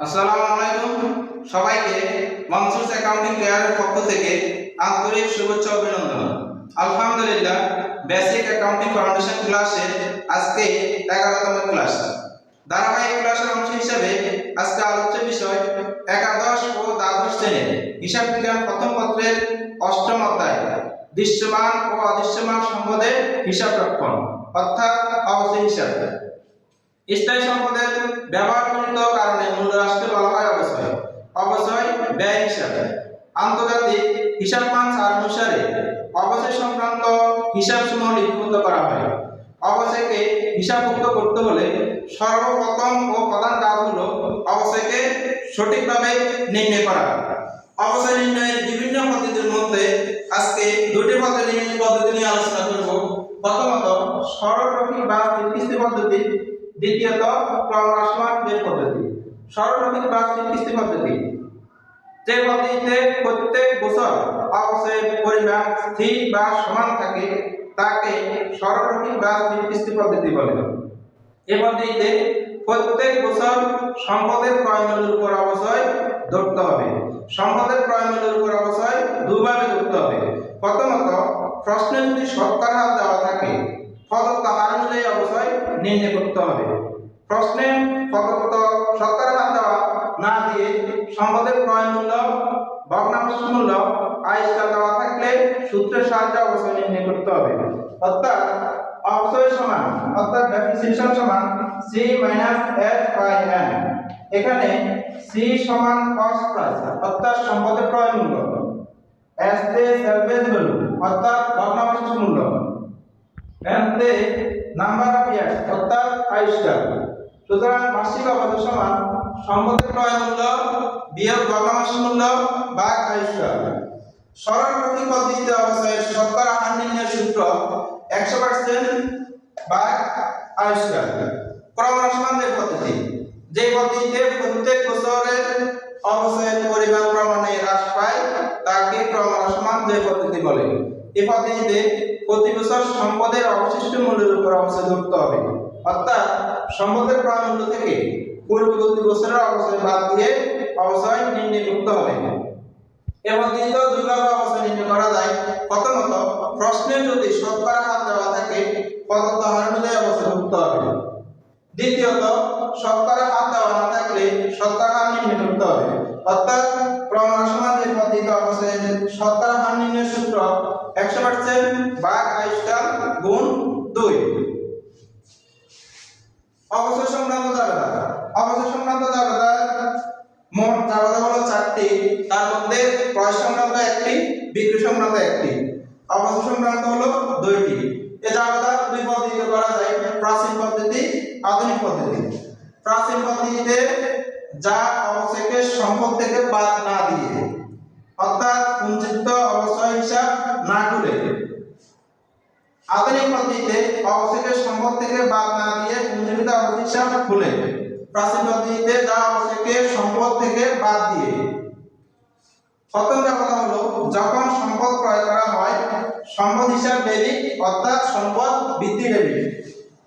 আসসালামু আলাইকুম। সবাইকে মনসুস অ্যাকাউন্টিং কেয়ারের পক্ষ থেকে আন্তরিক শুভেচ্ছা অভিনন্দন। আলহামদুলিল্লাহ, বেসিক অ্যাকাউন্টিং ফাউন্ডেশন ক্লাসে আজকে এগারোতম ক্লাস। ধারাবাহিক ক্লাসের অংশ হিসেবে আজকে আলোচ্য বিষয় একাদশ ও দ্বাদশ শ্রেণির হিসাব বিজ্ঞান প্রথম পত্রের অষ্টম অধ্যায়। দৃশ্যমান ও অদৃশ্যমান সম্পদের হিসাব রক্ষণ অর্থাৎ অবশ্যই হিসাব। স্থায়ী সম্পদের ব্যবহারজনিত কারণে মূল্যহ্রাসকে বলা হয় অবশ্যই অবশ্যই ব্যয় হিসাবে আন্তর্জাতিক হিসাব মান চার অনুসারে অবশ্যই সংক্রান্ত হিসাব সমূহ লিপিবদ্ধ করা হয়। অবশ্যইকে হিসাবভুক্ত করতে হলে সর্বপ্রথম ও প্রধান কাজ হলো অবশ্যইকে সঠিকভাবে নির্ণয় করা। অবশ্যই নির্ণয়ের বিভিন্ন পদ্ধতির মধ্যে আজকে দুটি পদ্ধতি পদ্ধতি নিয়ে আলোচনা করব। প্রথমত সরলরৈখিক বা কিস্তি পদ্ধতি, দ্বিতীয়ত ক্রমহ্রাসমান পদ্ধতি। সরলরৈখিক বা কিস্তি পদ্ধতি যে পদ্ধতিতে প্রত্যেক বছর অবশ্যই পরিমাণ স্থির বা সমান থাকে, তাকে সরলরৈখিক বা কিস্তি পদ্ধতি বলে। এই পদ্ধতিতে প্রত্যেক বছর সম্পদের ক্রয় উপর অবশ্যই ধরতে হবে। সম্পদের ক্রয় উপর অবশ্যই দুভাবে ধরতে হবে। প্রথমত, প্রশ্নে যদি সরকার হাত দেওয়া থাকে প্রদত্ত হার অনুযায়ী অবশ্যই নির্ণয় করতে হবে। প্রশ্নে প্রদত্ত সরকার হাত দেওয়া না দিয়ে সম্পদের ক্রয় মূল্য ভগ্নাংশ মূল্য আয়স্কার দেওয়া থাকলে সূত্রের সাহায্যে অবশ্যই নির্ণয় করতে হবে। অর্থাৎ অবশ্যই সমান, অর্থাৎ ডেফিসিশন সমান C minus F by N এখানে সি সমান কস্ট প্রাইস অর্থাৎ সম্পদের ক্রয় মূল্য। এস তে সেলভেজ ভ্যালু অর্থাৎ ভগ্নাংশ মূল্য। এন তে নাম্বার অফ ইয়ার্স অর্থাৎ আয়ুষ্কাল সুতরাং মাসিক অবধি সমান সম্পদের ক্রয় মূল্য বিয়োগ ভগ্নাংশ মূল্য ভাগ আয়ুষ্কাল সরল পদ্ধতিতে অবশ্যই শতকরা হার সূত্র একশো পার্সেন্ট ভাগ আয়ুষ্কাল ক্রমহ্রাসমানের পদ্ধতি। যে পদ্ধতিতে প্রত্যেক বছরের অবশ্যই পরিমাণ প্রমাণে হ্রাস পায়, তাকে ক্রমহ্রাসমান যে পদ্ধতি বলে। এ পদ্ধতিতে প্রতি বছর সম্পদের অবশিষ্ট মূল্যের উপর অবশ্যই ধরতে হবে। অর্থাৎ সম্পদের ক্রয় মূল্য থেকে পূর্ববর্তী বছরের অবশ্যই বাদ দিয়ে অবশ্যই নির্ণয় করতে হবে। এবং দ্বিতীয় দুইভাবে অবস্থা নির্ণয় করা যায়। প্রথমত প্রশ্নে যদি শতকরা হার দেওয়া থাকে, প্রদত্ত হার অনুযায়ী অবস্থা করতে হবে। দ্বিতীয়ত, শতকরা হার দেওয়া না থাকলে শতকরা হার নির্ণয় করতে হবে। অর্থাৎ ক্রমহ্রাসমানের পদ্ধতিতে অবশ্যই শতকরা হার নির্ণয়ের সূত্র একশো পার্সেন্ট ভাগ আয়ুষ্কাল গুণ দুই। অবসর সংক্রান্ত জাবেদা অবসর সংক্রান্ত জাবেদা মোট জাবেদা হলো চারটি। তার মধ্যে ক্রয় সংক্রান্ত একটি, বিক্রি সংক্রান্ত একটি। অবসর সংক্রান্ত হলো দুইটি। এ জাবেদা দুই পদ্ধতিতে করা যায় প্রাচীন পদ্ধতি, আধুনিক পদ্ধতি। প্রাচীন পদ্ধতিতে যা অবশ্যকে সম্পদ থেকে বাদ না দিয়ে, অর্থাৎ পুঞ্জিত অবশ্যই হিসাব না করে। আধুনিক পদ্ধতিতে অবশ্যকে সম্পদ থেকে বাদ না দিয়ে পুঞ্জীবিত অবস্থা হিসাব খুলে। প্রাচীন পদ্ধতিতে যা অবশ্যকে সম্পদ থেকে বাদ দিয়ে। প্রথম কথা হলো, যখন সম্পদ ক্রয় করা হয়, সম্পদ হিসাব ডেবিট অর্থাৎ সম্পদ বৃদ্ধি ডেবিট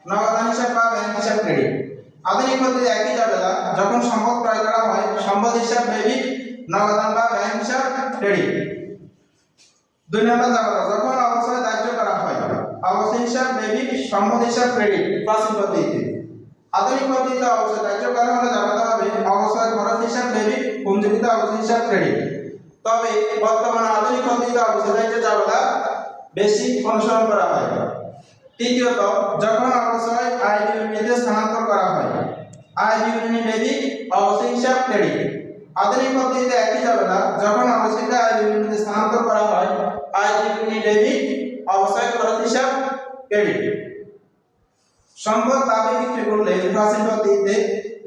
নগদান হিসাব বা ব্যাংক হিসাব ক্রেডিট। আধুনিক পদ্ধতি একই জাবেদা যখন সম্পদ ক্রয় করা হয়, সম্পদ হিসাব ডেবিট নগদান বা ব্যাংক হিসাব ক্রেডিট। দুই নম্বর জাবেদা যখন অবশ্যই দায়িত্ব করা হয় অবশ্যই হিসাব ডেবিট, সম্পদ হিসাব ক্রেডিট, প্রাচীন পদ্ধতিতে। আধুনিক পদ্ধতিতে অবশ্যই দায়িত্ব করা হলে জাবেদা হবে অবশ্যই খরচ হিসাব ডেবিট পুঞ্জীবিত অবশ্যই হিসাব ক্রেডিট তবে বর্তমানে আধুনিক পদ্ধতিতে অবসর দায়িত্ব জাবেদা বেশি অনুসরণ করা হয়। তৃতীয়ত, যখন অবশ্যই আয় ইউনিটে স্থানান্তর করা হয়, আয় ইউনিট ডেবিট অবশ্যই হিসাব ক্রেডিট আধুনিক পদ্ধতিতে একই যাবে না যখন অবশ্যই আয় ইউনিটে স্থানান্তর করা হয়, আয় ইউনিট ডেবিট অবশ্যই খরচ হিসাব ক্রেডিট সম্পদ দাবি বিক্রি করলে প্রাচীন পদ্ধতিতে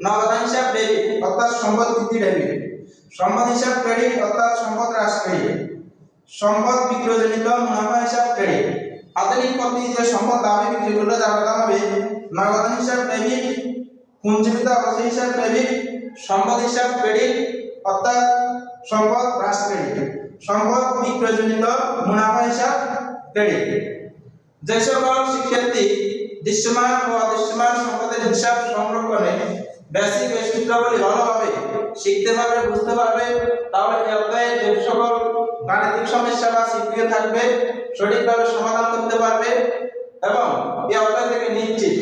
নগদান হিসাব ডেবিট অর্থাৎ সম্পদ বৃদ্ধি ডেবিট সম্পদ হিসাব ক্রেডিট অর্থাৎ সম্পদ হ্রাস ক্রেডিট সম্পদ বিক্রয়জনিত মুনাফা হিসাব ক্রেডিট আধুনিক পদ্ধতিতে সম্পদ দাবি বিক্রি করলে যাবে হবে? নগদান হিসাব ডেবিট পুঞ্জীবিত অবশ্যই হিসাব ডেবিট সম্পদ হিসাব ক্রেডিট অর্থাৎ সম্পদ হ্রাস ক্রেডিট সম্পদ বিক্রয়জনিত মুনাফা হিসাব ক্রেডিট যে সকল শিক্ষার্থী দৃশ্যমান ও অদৃশ্যমান সম্পদের হিসাব সংরক্ষণে বেসিক সূত্রাবলী ভালোভাবে শিখতে পারবে, বুঝতে পারবে, তাহলে এই অধ্যায়ে যে সকল গাণিতিক সমস্যা বা সিপিও থাকবে, সঠিকভাবে সমাধান করতে পারবে এবং এই অধ্যায় থেকে নিশ্চিত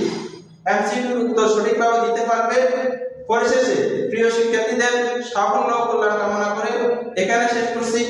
এমসিকিউর উত্তর সঠিকভাবে দিতে পারবে। পরিশেষে প্রিয় শিক্ষার্থীদের সাফল্য ও কল্যাণ কামনা করে এখানে শেষ করছি।